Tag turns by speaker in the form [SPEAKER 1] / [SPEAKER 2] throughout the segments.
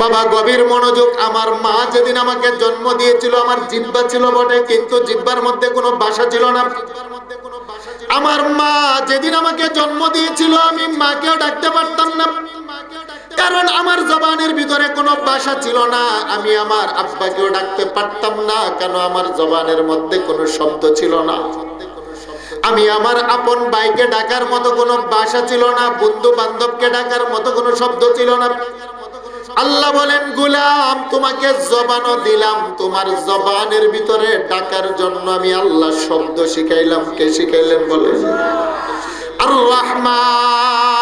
[SPEAKER 1] বাবা, গভীর মনোযোগ। আমার মা যেদিন আমাকে জন্ম দিয়েছিল, আমার জিব্বা ছিল বটে, কিন্তু জিব্বার মধ্যে কোনো বাসা ছিল না। আমার মা যেদিন আমাকে জন্ম দিয়েছিল, আমি মাকেও ডাকতে পারতাম না। কারণ আমার জবানের ভিতরে কোনো বাসা ছিল না। আমি আমার আব্বাকেও ডাকতে পারতাম না, কেন আমার জবানের মধ্যে কোনো শব্দ ছিল না। আমি আমার আপন ভাইকে ডাকার মতো কোনো বাসা ছিল না বন্ধু বান্ধবকে ডাকার মতো কোনো শব্দ ছিল না। আল্লাহ বলেন, গুলাম, তোমাকে জবানও দিলাম। তোমার জবানের ভিতরে ডাকার জন্য আমি আল্লাহ শব্দ শিখাইলাম। কে শিখাইলেন বলে আর রহমান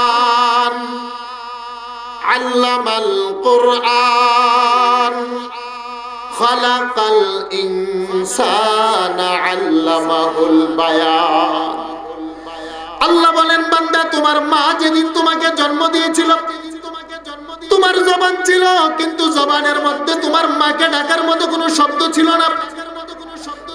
[SPEAKER 1] আল্লামাল কোরআন, খালাকাল ইনসানা আল্লামাহুল বায়ান। বলেন, বান্দা, তোমার মা যেদিন তোমাকে জন্ম দিয়েছিল, তোমার জবান ছিল, কিন্তু জবানের মধ্যে তোমার মাকে ডাকার মতো কোনো শব্দ ছিল না।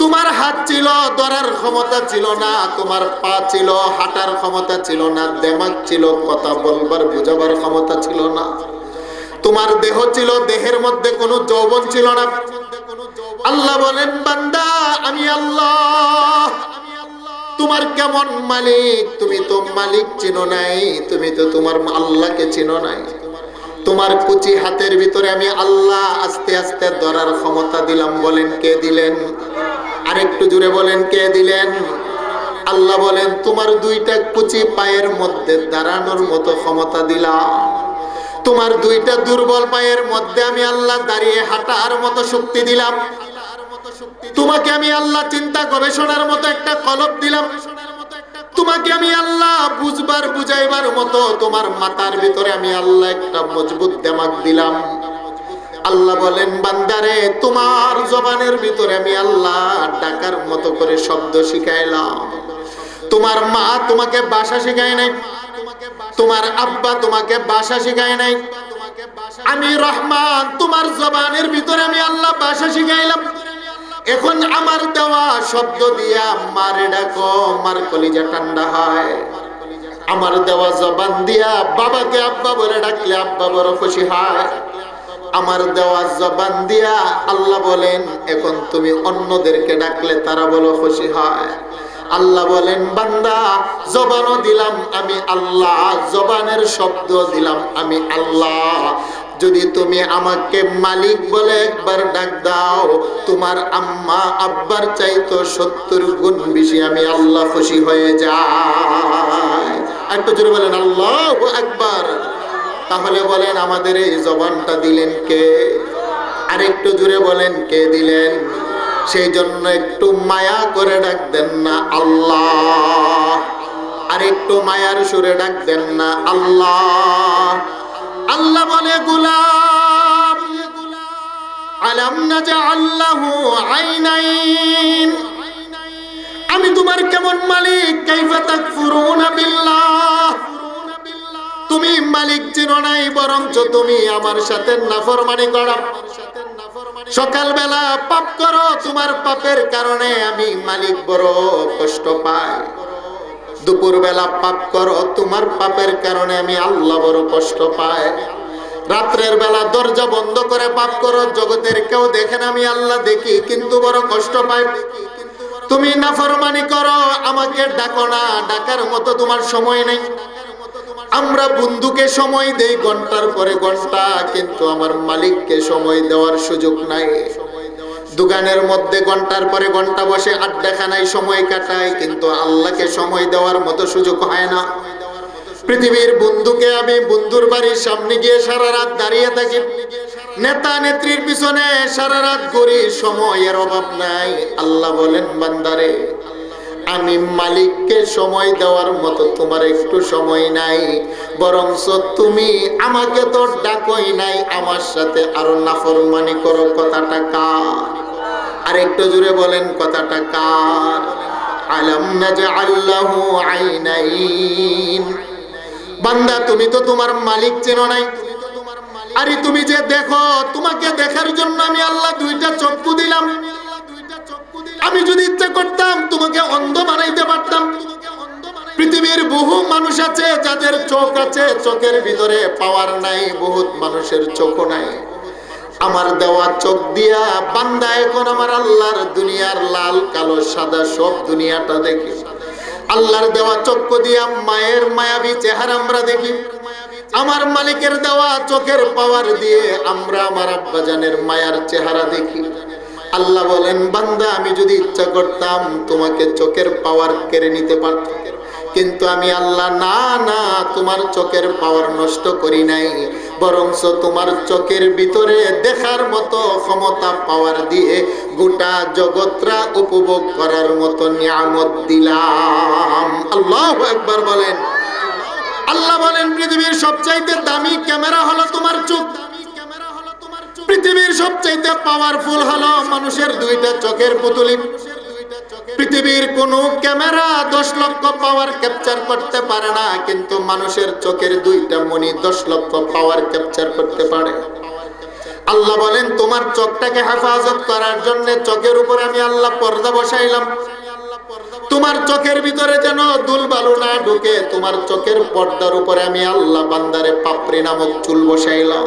[SPEAKER 1] তোমার হাত ছিল, ধরার ক্ষমতা ছিল না, তোমার পা ছিল, হাঁটার ক্ষমতা ছিল না দেমাগ ছিল, কথা বলবার, বুঝাবার ক্ষমতা ছিল না। তোমার দেহ ছিল, দেহের মধ্যে কোনো যৌবন ছিল না। আল্লাহ বলেন, বান্দা, আমি আল্লাহ তোমার কেমন মালিক? তুমি তো মালিক চিনো নাই, তুমি তো তোমার আল্লাহকে চিনো নাই। তোমার কুচি হাতের ভিতরে আমি আল্লাহ আস্তে আস্তে ধরার ক্ষমতা দিলাম, বলেন কে দিলেন? আরেকটু জুড়ে বলেন কে দিলেন? আল্লাহ বলেন, তোমার দুইটা কুচি পায়ের মধ্যে দাঁড়ানোর মতো ক্ষমতা দিলাম। তোমার দুইটা দুর্বল পায়ের মধ্যে আমি আল্লাহ দাঁড়িয়ে হাঁটার মতো শক্তি দিলাম। তোমাকে আমি আল্লাহ চিন্তা গবেষণার মতো একটা কলব দিলাম। তোমাকে আমি আল্লাহ বুঝবার, বুঝাইবার মতো তোমার মাথার ভিতরে আমি আল্লাহ একটা মজবুত দেমাগ দিলাম। আল্লাহ বলেন, বান্দারে, তোমার জবানের ভিতরে আমি আল্লাহ ডাকার মতো করে শব্দ শিখাইলাম। তোমার মা তোমাকে ভাষা শিখায় নাই। তোমার আব্বা তোমাকে ভাষা শিখায় নাই। আমি রহমান, তোমার জবানের ভিতরে আমি আল্লাহ ভাষা শিখাইলাম। এখন আমার দেওয়া শব্দ দিয়া, মারে ডাকো, মার কলিজা ঠান্ডা হয়। আমার দেওয়া জবান দিয়া, বাবাকে আব্বা বলে ডাকলে আব্বা বড় খুশি হয়। আমার দেওয়া জবান দিয়া, আল্লাহ বলেন, এখন তুমি অন্যদেরকে ডাকলে তারা বলো খুশি হয়। আল্লাহ বলেন, বান্দা, জবানও দিলাম আমি আল্লাহ, জবানের শব্দ দিলাম আমি আল্লাহ। যদি তুমি আমাকে মালিক বলে একবার ডাক দাও, তোমার আম্মা আব্বার চাইতো সত্তর গুণ বেশি, আমি আল্লাহ খুশি হয়ে যাই। একটু জোরে বলেন, আল্লাহ একবার তাহলে বলেন, আমাদের এই জবানটা দিলেন কে? আরেকটু জুড়ে বলেন, কে দিলেন? সেই জন্য একটু মায়া করে ডাক দেন না, আল্লাহ। আর একটু মায়ার সুরে ডাক দেন না, আল্লাহ। আল্লাহ বলে, গুলাম, আলাম না যে আল্লাহ আইনাইন। আমি তোমার কেমন মালিক? কাইফা তাকফুরুনা বিল্লাহ। তুমি মালিক চিনো নাই, বরঞ্চ তুমি আমার সাথে নাফরমানি করো। সকালবেলা পাপ করো, তোমার পাপের কারণে আমি মালিক বড় কষ্ট পাই। দুপুর বেলা পাপ করো, তোমার পাপের কারণে আমি আল্লাহ বড় কষ্ট পাই। রাত্রের বেলা দরজা বন্ধ করে পাপ করো, জগতের কেউ দেখেন আমি আল্লাহ দেখি, কিন্তু বড় কষ্ট পাই। তুমি নাফরমানি করো, আমাকে ডাকো না, ডাকার মতো তোমার সময় নেই। আমরা বন্ধুকে সময় দেই ঘণ্টার পরে ঘণ্টা, কিন্তু আমার মালিককে সময় দেওয়ার সুযোগ নাই। দোকানের মধ্যে ঘণ্টার পরে ঘণ্টা বসে, আড্ডাখানায় সময় কাটায়, কিন্তু আল্লাহকে সময় দেওয়ার মতো সুযোগ হয় না। পৃথিবীর বন্ধুকে আমি বন্ধুর বাড়ির সামনে গিয়ে সারা রাত দাঁড়িয়ে থাকি। নেতা নেত্রীর পিছনে সারা রাত ঘুরি, সময়ের অভাব নাই। আল্লাহ বলেন, বান্দারে, আমি মালিককে সময় দেওয়ার মতো তোমার একটু সময় নাই। বরংস তুমি আমাকে তো ডাকই নাই, আমার সাথে আরও নাফরমানি করো, কথাটা কার? আর একটু জুড়ে বলেন কথাটা কার? আলম না যে আল্লাহ বান্দা, তুমি তো তোমার মালিক চেনো নাই। আরে তুমি যে দেখো, তোমাকে দেখার জন্য আমি আল্লাহ দুইটা চক্ষু দিলাম। আমি যদি ইচ্ছা করতাম, তোমাকে অন্ধ বানাইতে পারতাম। পৃথিবীর বহু মানুষ আছে, যাদের চোখ আছে, চোখের ভিতরে পাওয়ার নাই, বহুত মানুষের চোখও নাই। আমার দেওয়া চোখ দিয়া, বান্দা এখন আমার আল্লাহর দুনিয়ার লাল, কালো, সাদা, সব দুনিয়াটা দেখি। আল্লাহর দেওয়া চক্ষু দিয়া মায়ের মায়াবী চেহারা আমরা দেখি। আমার মালিকের দেওয়া চোখের পাওয়ার দিয়ে আমরা আমার আব্বাজানের মায়ার চেহারা দেখি। আল্লাহ বলেন, বান্দা, আমি যদি ইচ্ছা করতাম তোমাকে চোখের পাওয়ার কেড়ে নিতে পারতাম। কিন্তু আমি আল্লাহ না না, তোমার চোখের পাওয়ার নষ্ট করি নাই। বরংস তোমার চোখের ভিতরে দেখার মতো ক্ষমতা পাওয়ার দিয়ে গোটা জগৎরা উপভোগ করার মতো নিয়ামত দিলাম। আল্লাহ একবার বলেন। আল্লাহ বলেন, পৃথিবীর সবচাইতে দামি ক্যামেরা হলো তোমার চোখ। পৃথিবীর সবচাইতে পাওয়ারফুল হলো মানুষের দুইটা চোখের পুতুলি। পৃথিবীর কোন ক্যামেরা দশ লক্ষ পাওয়ার ক্যাপচার করতে পারে না, কিন্তু মানুষের চোখের দুইটা মনি দশ লক্ষ পাওয়ার ক্যাপচার করতে পারে। আল্লাহ বলেন, তোমার চোখটাকে হেফাজত করার জন্য চোখের উপর আমি আল্লাহ পর্দা বসাইলাম। তোমার চোখের ভিতরে যেন দুল বালু না ঢুকে, তোমার চোখের পর্দার উপরে আমি আল্লাহ বান্দারে পাপড়ি নামক চুল বসাইলাম।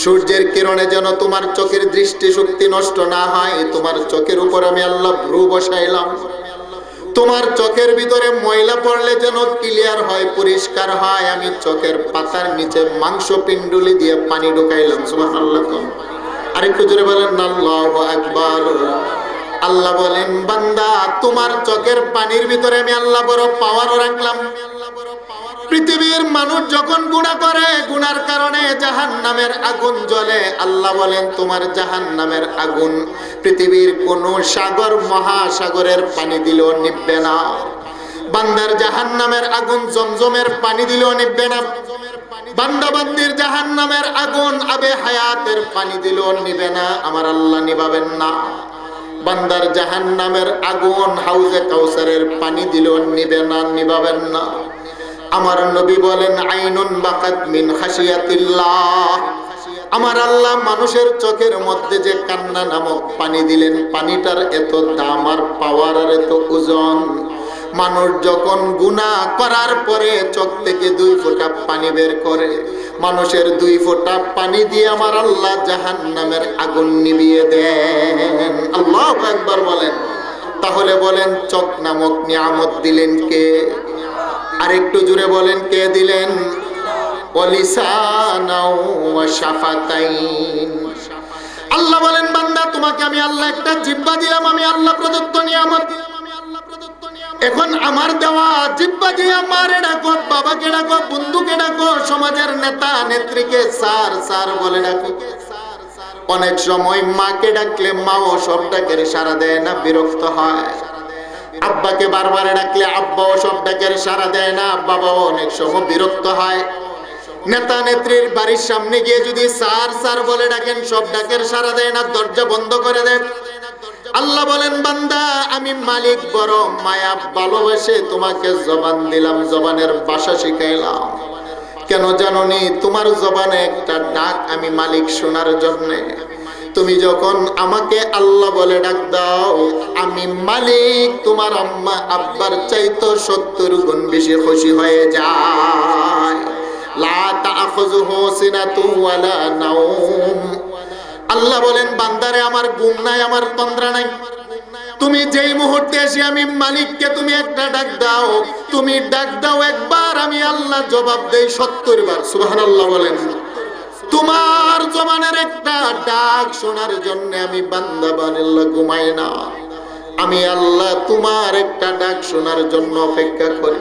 [SPEAKER 1] সূর্যের কিরণে যেন তোমার চোখের দৃষ্টি শক্তি নষ্ট না হয়, তোমার চোখের উপর আমি আল্লাহ ভ্রু বসাইলাম। তোমার চোখের ভিতরে ময়লা পড়লে যেন ক্লিয়ার হয়, পরিষ্কার হয়, আমি চোখের পাতার নিচে মাংস পিণ্ডুলি দিয়ে পানি ঢুকাইলাম, সুবহানাল্লাহ। আরেকটু জোরে বলেন, আল্লাহু আকবার। আল্লাহ বলেন, বান্দা, তোমার চোখের পানির ভিতরে আমি আল্লাহ বড় পাওয়ারও রাখলাম। পৃথিবীর মানুষ যখন গুণা করে গুনার কারণে জাহান নামের আগুন জ্বলে। আল্লাহ বলেন, তোমার জাহান নামের আগুন পৃথিবীর কোন সাগর, মহাসাগরের পানি দিলেও নিববে না। বান্দার জাহান নামের আগুন জমজমের পানি দিলেও নিববে না। বান্দাবান্দির জাহান নামের আগুন আবে হায়াতের পানি দিলেও নিবে না। আমার আল্লাহ নিবাবেন না। বান্দার জাহান নামের আগুন হাউজে কাউসারের পানি দিলেও নিবে না নিবাবেন না। আমার নবী বলেন, আইনুন বাকাত মিন খাসিয়াতিল্লাহ আমার আল্লাহ মানুষের চোখের মধ্যে যে কান্না নামক পানি দিলেন, পানিটার এত দাম আর পাওয়ার আর এত ওজন। মানুষ যখন গুনাহ করার পরে চোখ থেকে দুই ফোঁটা পানি বের করে, মানুষের দুই ফোঁটা পানি দিয়ে আমার আল্লাহ জাহান নামের আগুন নিভিয়ে দেন। আল্লাহ একবার বলেন। তাহলে বলেন, চোখ নামক নিয়ামত দিলেন কে? আরেকটু জুড়ে বলেন, কে দিলেন? আল্লাহ বলেন, বান্দা, তোমাকে আমি আল্লাহ একটা জিব্বা দিলাম, আমি আল্লাহ প্রদত্ত নিয়ামত। এখন আমার দেওয়া জিব্বা দিয়ে মারে ডাকো বাবাকে ডাকো, বন্ধুকে ডাকো, সমাজের নেতা, নেত্রীকে স্যার স্যার বলে ডাকো। অনেক সময় মাকে ডাকলে মাও সব ডাকের সারা দেয় না, বিরক্ত হয়। আব্বাকে বারবার ডাকলে আব্বাও সব ডাকের সারা দেয় না বাবাও অনেক সময় বিরক্ত হয়। নেতা নেত্রীর বাড়ির সামনে গিয়ে যদি স্যার স্যার বলে ডাকেন, সব ডাকের সারা দেয় না, দরজা বন্ধ করে দেয় আল্লাহ বলেন, বান্দা, আমি মালিক, বড় মায়া, ভালোবেসে তোমাকে জবান দিলাম, জবানের ভাষা শিখাইলাম। কেন জাননি, তোমার জবানে একটা ডাক আমি মালিক শোনার জন্যে তুমি যখন আমাকে আল্লাহ বলে ডাক দাও, আমি মালিক, তোমার আম্মা, আব্বার চাইতো সত্তর গুণ বেশি খুশি হয়ে যায়। আল্লাহ বলেন, বান্দারে, আমার গুম নাই, আমার তন্দ্রা নাই। তুমি যেই মুহূর্তে এসে আমি মালিককে তুমি একটা ডাক দাও, তুমি ডাক দাও, একবার আমি আল্লাহ জবাব দেই সত্তর বার সুবহানাল্লাহ বলেন। তোমার জমানের একটা ডাক শোনার জন্য আমি বান্দা বানাল্লাহ ঘুমাই না। আমি আল্লাহ তোমার একটা ডাক শোনার জন্য অপেক্ষা করি।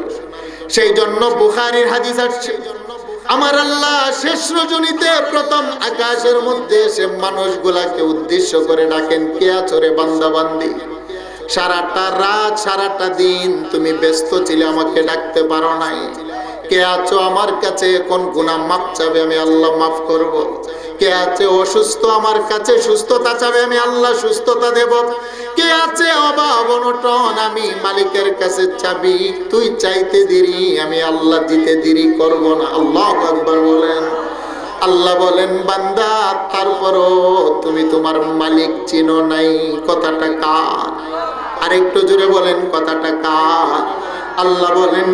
[SPEAKER 1] সেই জন্য বুখারীর হাদিস আসছে, আমার আল্লাহ শেষ রজনীতে প্রথম আকাশের মধ্যে এসে মানুষগুলাকে উদ্দেশ্য করে ডাকেন, কে আছরে বান্দা বান্দি সারাটা রাত, সারাটা দিন তুমি ব্যস্ত ছিলে, আমাকে ডাকতে পারো নাই। কে আছো আমার কাছে? এখন গুনাহ মাপ চাবে আমি আল্লাহ মাফ করব। কে আছে অসুস্থ আমার কাছে? সুস্থতা চাবে আমি আল্লাহ সুস্থতা দেব। কে আছে অভাব, অনটন? আমি মালিকের কাছে চাবি। তুই চাইতে দেরি, আমি আল্লাহ দিতে দেরি করব না। আল্লাহ একবার বলেন। আল্লাহ বলেন, বান্দা, তারপরও তুমি তোমার মালিক চিনো নাই। কথাটা কার? আরেকটু জুড়ে বলেন, কথাটা কার? আল্লাহ বলেন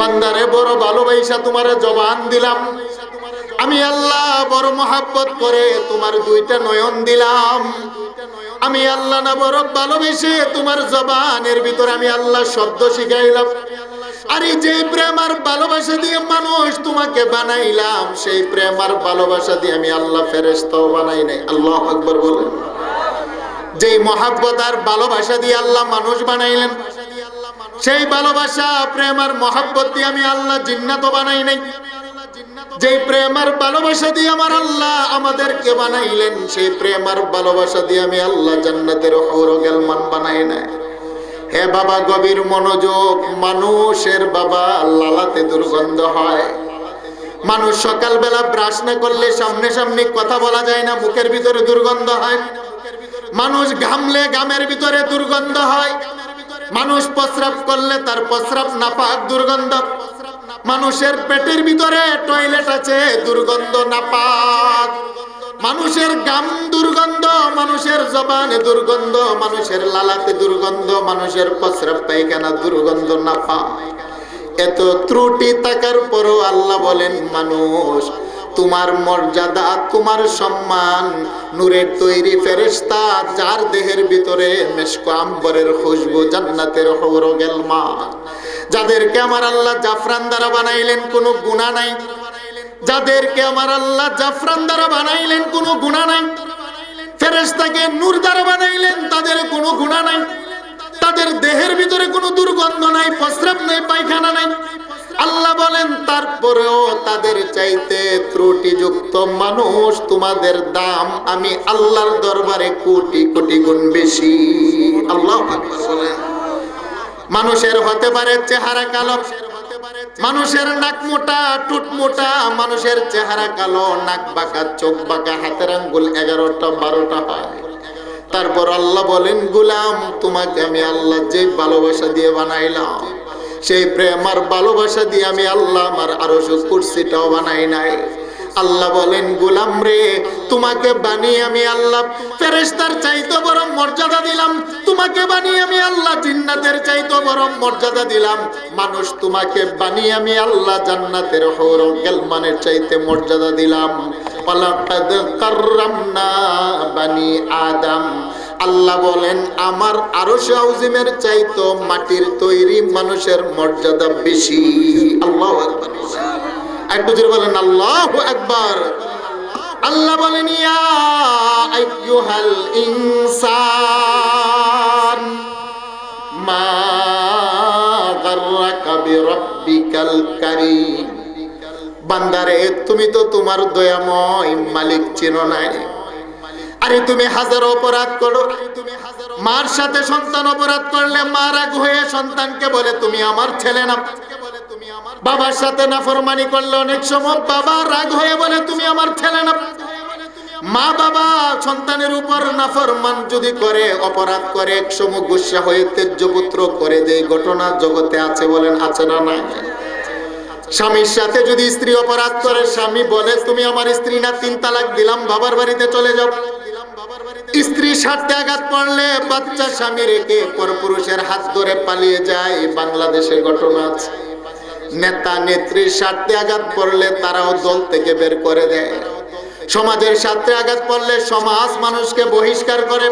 [SPEAKER 1] বান্দারে বড় ভালোবাসা তোমার জবান দিলাম। আমি আল্লাহ বড় মহাব্বত করে তোমার দুইটা নয়ন দিলাম। আমি আল্লাহ না বড় ভালোবেসে তোমার জবানের ভিতরে আমি আল্লাহ শব্দ শিখাইলাম। আর যে প্রেম আর ভালোবাসা দিয়ে মানুষ তোমাকে বানাইলাম, সেই প্রেম আর ভালোবাসা দিয়ে আমি আল্লাহ ফেরেস্তাও বানাই নাই। আল্লাহ আকবর বলেন। যেই মহাব্বত আর ভালোবাসা দিয়ে আল্লাহ মানুষ বানাইলেন, সেই ভালোবাসা, প্রেম আর মহাব্বত দিয়ে আমি আল্লাহ জিন্নাত বানাই নাই। যেই প্রেম আর ভালোবাসা দিয়ে আমার আল্লাহ আমাদেরকে বানাইলেন, সেই প্রেম আর ভালোবাসা দিয়ে আমি আল্লাহ জান্নাতের হৌরগেল মান বানাই নাই। হে বাবা, গভীর মনোযোগ, মানুষের বাবা, লালাতে দুর্গন্ধ হয়। মানুষ সকালবেলা ব্রাশ না করলে সামনে সামনে কথা বলা যায় না, মুখের ভিতরে দুর্গন্ধ হয়। মানুষ ঘামলে গামের ভিতরে দুর্গন্ধ হয়। মানুষ প্রস্রাব করলে তার প্রস্রাব নাপাক দুর্গন্ধ। মানুষের পেটের ভিতরে টয়লেট আছে, দুর্গন্ধ নাপাক। মানুষের গাম দুর্গন্ধ, মানুষের জবানে দুর্গন্ধ, মানুষের লালাতে দুর্গন্ধ, মানুষের প্রস্রাব পায়খানা দুর্গন্ধ নাপাক। এত ত্রুটি থাকার পরও আল্লাহ বলেন, মানুষ তোমার মর্যাদা, তোমার সম্মান, নূরের তৈরি ফেরেশতা, যার দেহের ভিতরে মেশক আম্বরের খুশবু জান্নাতের হৌর গেলমা। যাদেরকে আমার আল্লাহ জাফরান দ্বারা বানাইলেন, কোনো গুণা নাই। যাদেরকে আমার আল্লাহ জাফরান দ্বারা বানাইলেন, কোনো গুণা নাই। ফেরেশতাকে নূর দ্বারা বানাইলেন, তাদের কোনো গুণা নাই। তাদের দেহের ভিতরে কোনো দুর্গন্ধ নাই, প্রস্রাব নাই, পায়খানা নাই। আল্লাহ বলেন, তারপরেও তাদের চাইতে ত্রুটিযুক্ত মানুষ, তোমাদের দাম আমি আল্লাহর দরবারে কোটি কোটি গুণ বেশি। আল্লাহ মানুষের হতে পারে চেহারা কালো, মানুষের নাক মোটা টুট মোটা, মানুষের চেহারা কালো, নাক বাঁকা, চোখ বাঁকা, হাতের আঙ্গুল এগারোটা, বারোটা হয়। তারপর আল্লাহ বলেন, গুলাম, তোমাকে আমি আল্লাহ যে ভালোবাসা দিয়ে বানাইলাম সেই প্রেম আর ভালোবাসা দিয়ে আমি আল্লাহ আমার আরও কুর্সিটাও বানাই নাই। আল্লাহ বলেন, গুলাম রে, তোমাকে বানিয়ে আমি আল্লাহ ফেরেস্তার চাইতে বড় মর্যাদা দিলাম। তোমাকে বানিয়ে আমি আল্লাহ জিন্নাতের চাইতে বড় মর্যাদা দিলাম। মানুষ তোমাকে বানিয়ে আমি আল্লাহ জান্নাতের হৌর গেলমানের চাইতে মর্যাদা দিলাম। পালাকাদ কাররামনা বানি আদম আল্লাহ বলেন, আমার আরও আউজিমের চাইতো মাটির তৈরি মানুষের মর্যাদা বেশি। আল্লাহ একটু জোরে বলেন, আল্লাহ একবার আল্লাহ বলেন, ইয়া ইনসান, মা গাররাকা বিরাব্বিকাল কারীম। বান্দারে, তুমি তো তোমার দয়াময় মালিক চিনো নাই। আরে তুমি হাজার অপরাধ করো। তুমি মার সাথে সন্তান অপরাধ করলে মা রাগ হয়ে সন্তানকে বলে, তুমি আমার ছেলে না। বাবার সাথে নাফরমানি করলে অনেক সময় বাবা রাগ হয়ে বলে, তুমি আমার ছেলে না। মা বাবা সন্তানের উপর নাফরমান যদি করে, অপরাধ করে, এক সময় গুসা হয়ে তেজ্যপুত্র করে যে ঘটনা জগতে আছে বলেন, আছে না নাই? স্বামীর সাথে যদি স্ত্রী অপরাধ করে, স্বামী বলে, তুমি আমার স্ত্রী না, তিন তালাক দিলাম, বাবার বাড়িতে চলে যাও। স্ত্রী স্বার্থে আঘাত পড়লে বাচ্চা স্বামী রেখে পরপুরুষের হাত ধরে পালিয়ে যায়। বাংলাদেশের ঘটনা আছে। নেতা নেত্রীর স্বার্থে আঘাত পড়লে তারাও দল থেকে বের করে দেয়। সমাজের স্বার্থে আঘাত পড়লে সমাজ মানুষকে বহিষ্কার করে।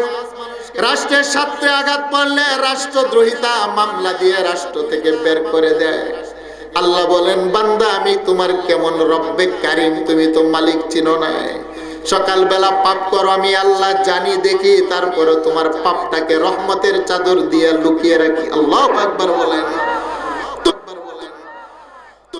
[SPEAKER 1] রাষ্ট্রের স্বার্থে আঘাত পড়লে রাষ্ট্রদ্রোহিতা মামলা দিয়ে রাষ্ট্র থেকে বের করে দেয়। আল্লাহ বলেন, বান্দা, আমি তোমার কেমন রব্বে কারিম, তুমি তো মালিক চিনো নাই। সকালবেলা পাপ করো, আমি আল্লাহ জানি, দেখি তারপরে তোমার পাপটাকে রহমতের চাদর দিয়ে লুকিয়ে রাখি। আল্লাহ একবার বলেন।